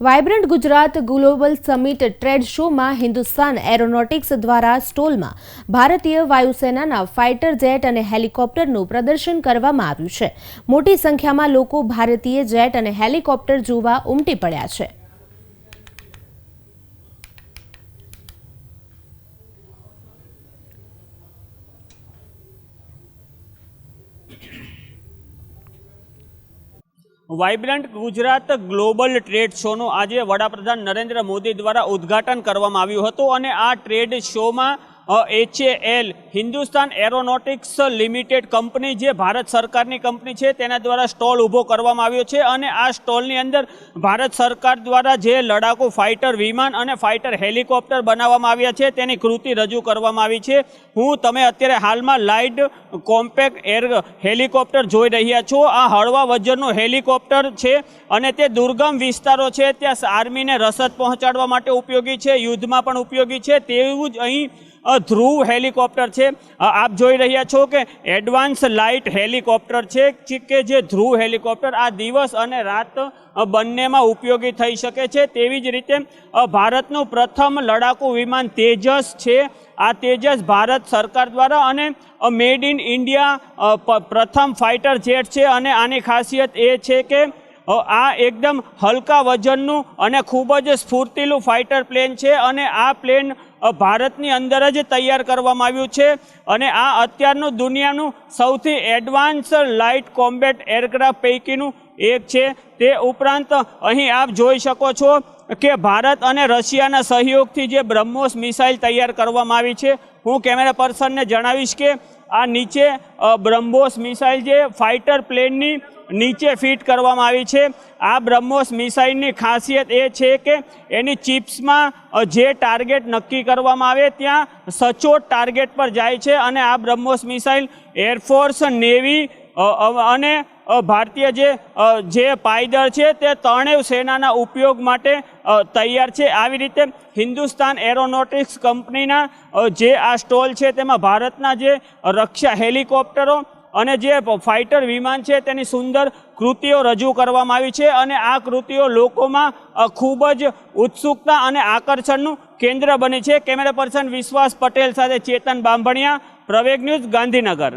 Vibrant Gujarat global summit trade શોમાં Hindustan aeronautics દ્વારા સ્ટોલમાં ભારતીય વાયુસેનાના ફાઇટર જેટ અને હેલિકોપ્ટરનું પ્રદર્શન કરવામાં આવ્યું છે. મોટી સંખ્યામાં લોકો ભારતીય જેટ અને હેલિકોપ્ટર જોવા ઉમટી પડ્યા છે. વાઇબ્રન્ટ ગુજરાત ગ્લોબલ ટ્રેડ શોનું આજે વડાપ્રધાન નરેન્દ્ર મોદી દ્વારા ઉદ્ઘાટન કરવામાં આવ્યું હતું અને આ ટ્રેડ શોમાં HAL Hindustan aeronautics limited company જે ભારત સરકારની કંપની છે, તેના દ્વારા સ્ટોલ ઊભો કરવામાં આવ્યો છે અને આ સ્ટોલની અંદર ભારત સરકાર દ્વારા જે લડાકુ ફાઇટર વિમાન અને ફાઇટર હેલિકોપ્ટર બનાવવામાં આવ્યા છે, તેની કૃતિ રજૂ કરવામાં આવી છે. હું, તમે અત્યારે હાલમાં લાઇટ કોમ્પેક્ટ એર હેલિકોપ્ટર જોઈ રહ્યા છો. આ હળવા વજનનું હેલિકોપ્ટર છે અને તે દુર્ગમ વિસ્તારો છે, ત્યાં આર્મીને રસદ પહોંચાડવા માટે ઉપયોગી છે, યુદ્ધમાં પણ ઉપયોગી છે. તેવું જ અહીં ધ્રુવ હેલિકોપ્ટર છે. આપ જોઈ રહ્યા છો કે એડવાન્સ લાઇટ હેલિકોપ્ટર છે કે જે ધ્રુવ હેલિકોપ્ટર આ દિવસ અને રાત બંનેમાં ઉપયોગી થઈ શકે છે. તેવી જ રીતે ભારતનું પ્રથમ લડાકુ વિમાન તેજસ છે. આ તેજસ ભારત સરકાર દ્વારા અને મેડ ઇન ઇન્ડિયા પ્રથમ ફાઇટર જેટ છે. અને આની ખાસિયત એ છે કે આ એકદમ હલકા વજનનું અને ખૂબ જ સ્ફૂર્તિલું ફાઇટર પ્લેન છે અને આ પ્લેન ભારતની અંદર જ તૈયાર કરવામાં આવ્યું છે અને આ અત્યારનું દુનિયાનું સૌથી એડવાન્સ લાઇટ કોમ્બેટ એરક્રાફ્ટ પૈકીનું એક છે. તે ઉપરાંત અહીં આપ જોઈ શકો છો કે ભારત અને રશિયાના સહયોગથી જે બ્રહ્મોસ મિસાઇલ તૈયાર કરવામાં આવી છે. હું કેમેરા પર્સનને જણાવીશ કે આ નીચે બ્રહ્મોસ મિસાઇલ જે ફાઇટર પ્લેનની નીચે ફિટ કરવામાં આવી છે. આ બ્રહ્મોસ મિસાઇલની ખાસિયત એ છે કે એની ચિપ્સમાં જે ટાર્ગેટ નક્કી કરવામાં આવે ત્યાં સચોટ ટાર્ગેટ પર જાય છે અને આ બ્રહ્મોસ મિસાઇલ એરફોર્સ નેવી અને ભારતીય જે જે પાયદળ છે તે ત્રણેય સેનાના ઉપયોગ માટે તૈયાર છે. આવી રીતે હિન્દુસ્તાન એરોનોટિક્સ કંપનીના જે આ સ્ટોલ છે તેમાં ભારતના જે રક્ષા હેલિકોપ્ટરો અને જે ફાઇટર વિમાન છે, તેની સુંદર કૃતિઓ રજૂ કરવામાં આવી છે અને આ કૃતિઓ લોકોમાં ખૂબ જ ઉત્સુકતા અને આકર્ષણનું કેન્દ્ર બની છે. કેમેરા પર્સન વિશ્વાસ પટેલ સાથે ચેતન બાંભણિયા, પ્રવેગ ન્યૂઝ ગાંધીનગર.